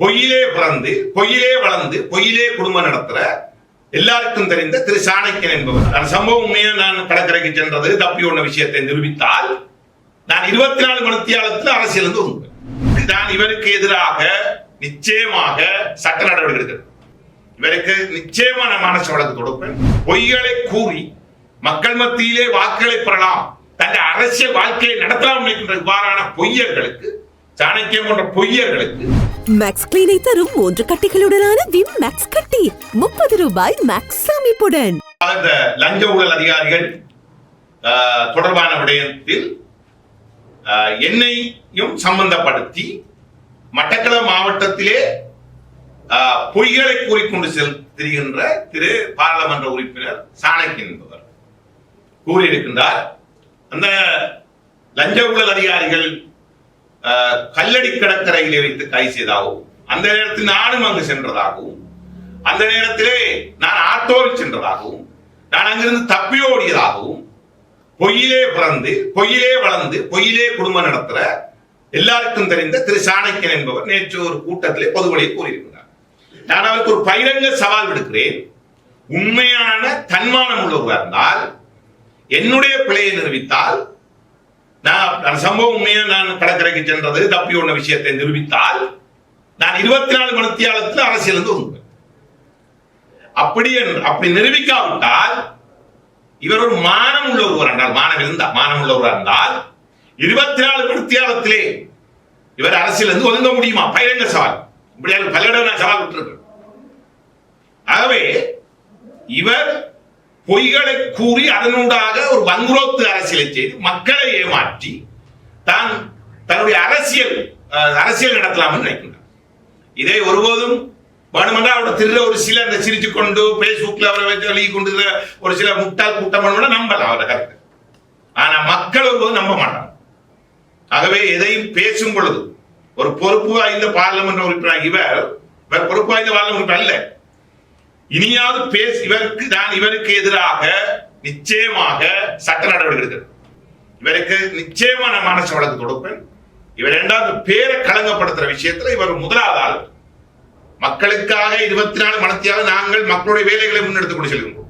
பொய்யிலே பிறந்து பொய்யிலே வளர்ந்து பொய்யிலே குடும்பம் நடத்துற எல்லாருக்கும் தெரிந்த திரு சாணக்கியன் என்பவர். அந்த சம்பவம் உண்மையா நான் கடற்கரைக்கு சென்றது தப்பி ஒன்ன விஷயத்தை நிரூபித்தால் நான் இருபத்தி நாலு மணித்தியாலத்தில் அரசியல் இருந்து ஒதுங்குவேன் நான் இவருக்கு எதிராக நிச்சயமாக சட்ட நடவடிக்கை எடுக்கிறேன் இவருக்கு நிச்சயமான மானச வழக்கு கொடுப்பேன். பொய்களை கூறி மக்கள் மத்தியிலே வாக்குகளை பெறலாம் தன் அரசியல் வாழ்க்கையை நடத்தலாம் நினைக்கின்ற இவ்வாறான பொய்யர்களுக்கு சாணக்கியம் போன்ற பொய்யர்களுக்கு. மேக்ஸ் கிளீனை தரும் மூன்று கட்டிகளுடனான விம் மேக்ஸ் கட்டி. முப்பது ரூபாய் மேக்ஸ் சேமிப்புடன். இந்த லஞ்ச ஊழல் அதிகாரிகள் தொடர்பான விடயத்தில் என்னையும் சம்பந்தப்படுத்தி மட்டக்களப்பு மாவட்டத்திலே பொய்களை கூறிக்கொண்டு செல் திரிகின்ற திரு பாராளுமன்ற உறுப்பினர் சாணக்கியன் என்பவர் கூறியிருக்கின்றார். அந்த லஞ்ச ஊழல் அதிகாரிகள் கல்லடி கடற்கரையில் வைத்து கைது செய்ததாகவும் அந்த நேரத்தில் நானும் அங்கு சென்றதாகவும் அந்த நேரத்திலே நான் ஆட்டோவில் சென்றதாகவும் நான் அங்கிருந்து தப்பி ஓடியதாகவும் பொய்யிலே பிறந்து பொய்யிலே வளர்ந்து பொய்யிலே குடும்பம் நடத்துற எல்லாருக்கும் தெரிந்த திரு சாணக்கியன் என்பவர் நேற்று ஒரு கூட்டத்திலே பொதுவழியை கூறியிருக்கிறார். நான் அவருக்கு ஒரு பகிரங்க சவால் விடுக்கிறேன். உண்மையான தன்மானம் உள்ளவராக இருந்தால் என்னுடைய பிழையை நிரூபித்தால் நான் அந்த சம்பவம் உண்மையா நான் கடற்கரைக்கு சென்றது தப்பி ஒன்ன விஷயத்தை நிரூபித்தால் நான் இருபத்தி நாலு மணித்தியாலத்தில் அரசியல் இருந்து ஒதுங்குவேன் அப்படி அப்படி நிரூபிக்காவிட்டால் இவர் ஒரு மானம் உள்ள ஒருவர் என்றால் மானம் இருந்தால் மானம் உள்ள இருந்தால் இருபத்தி நாலு மணித்தியாலத்திலே இவர் அரசியல் இருந்து ஒதுங்க முடியுமா? பயிரங்க சவால். இப்படி பல இடம் நான் சவால் விட்டுருக்கேன். ஆகவே இவர் பொய்களை கூறி அதனூடாக ஒரு வங்குரோத்து அரசியலை செய்து மக்களை ஏமாற்றி தான் தன்னுடைய அரசியல் அரசியல் நடத்தலாம் நினைக்கின்றார். இதை ஒருபோதும் வேணுமென்றால் அவரோட திருட ஒரு சில அந்த சிரிச்சு கொண்டு பேஸ்புக்ல அவரை வச்சு எழுதி கொண்டு ஒரு சில முட்டாள் கூட்டம் வேணும்னா நம்பலாம் அவரை கருத்து. ஆனா மக்கள் ஒருபோதும் நம்ப மாட்டாங்க. ஆகவே எதையும் பேசும் பொழுது ஒரு பொறுப்பு வாய்ந்த பார்லமெண்ட் உறுப்பினர் இவர் பொறுப்பு வாய்ந்த பார்லிமெண்ட் உறுப்பினர் அல்ல. இனியாவது பேச இவருக்கு நான் இவருக்கு எதிராக நிச்சயமாக சட்ட நடவடிக்கை எடுக்கிறேன் இவருக்கு நிச்சயமான மனசு வழக்கு தொடுப்பேன் இவர் இரண்டாவது பேரை களங்கப்படுத்துற விஷயத்துல இவர் முதலாவது ஆள். மக்களுக்காக இருபத்தி நாலு மணத்தியாக நாங்கள் மக்களுடைய வேலைகளை முன்னெடுத்து கொண்டு செல்கின்றோம்.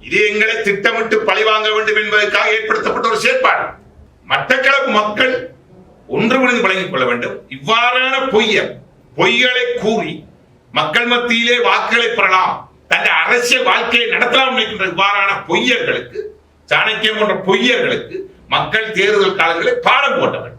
இது எங்களை திட்டமிட்டு பழிவாங்க வேண்டும் என்பதற்காக ஏற்படுத்தப்பட்ட ஒரு செயற்பாடு. மட்டக்களப்பு மக்கள் ஒன்றுவிழுந்து வழங்கிக் கொள்ள வேண்டும். இவ்வாறான பொய்ய பொய்களை கூறி மக்கள் மத்தியிலே வாக்குகளை பெறலாம். தன் அரசியல் வாழ்க்கையை நடத்தலாம் நினைக்கின்ற இவ்வாறான பொய்யர்களுக்கு சாணக்கியம் போன்ற பொய்யர்களுக்கு மக்கள் தேர்தல் காலங்களில் பாடம் போட்டவர்கள்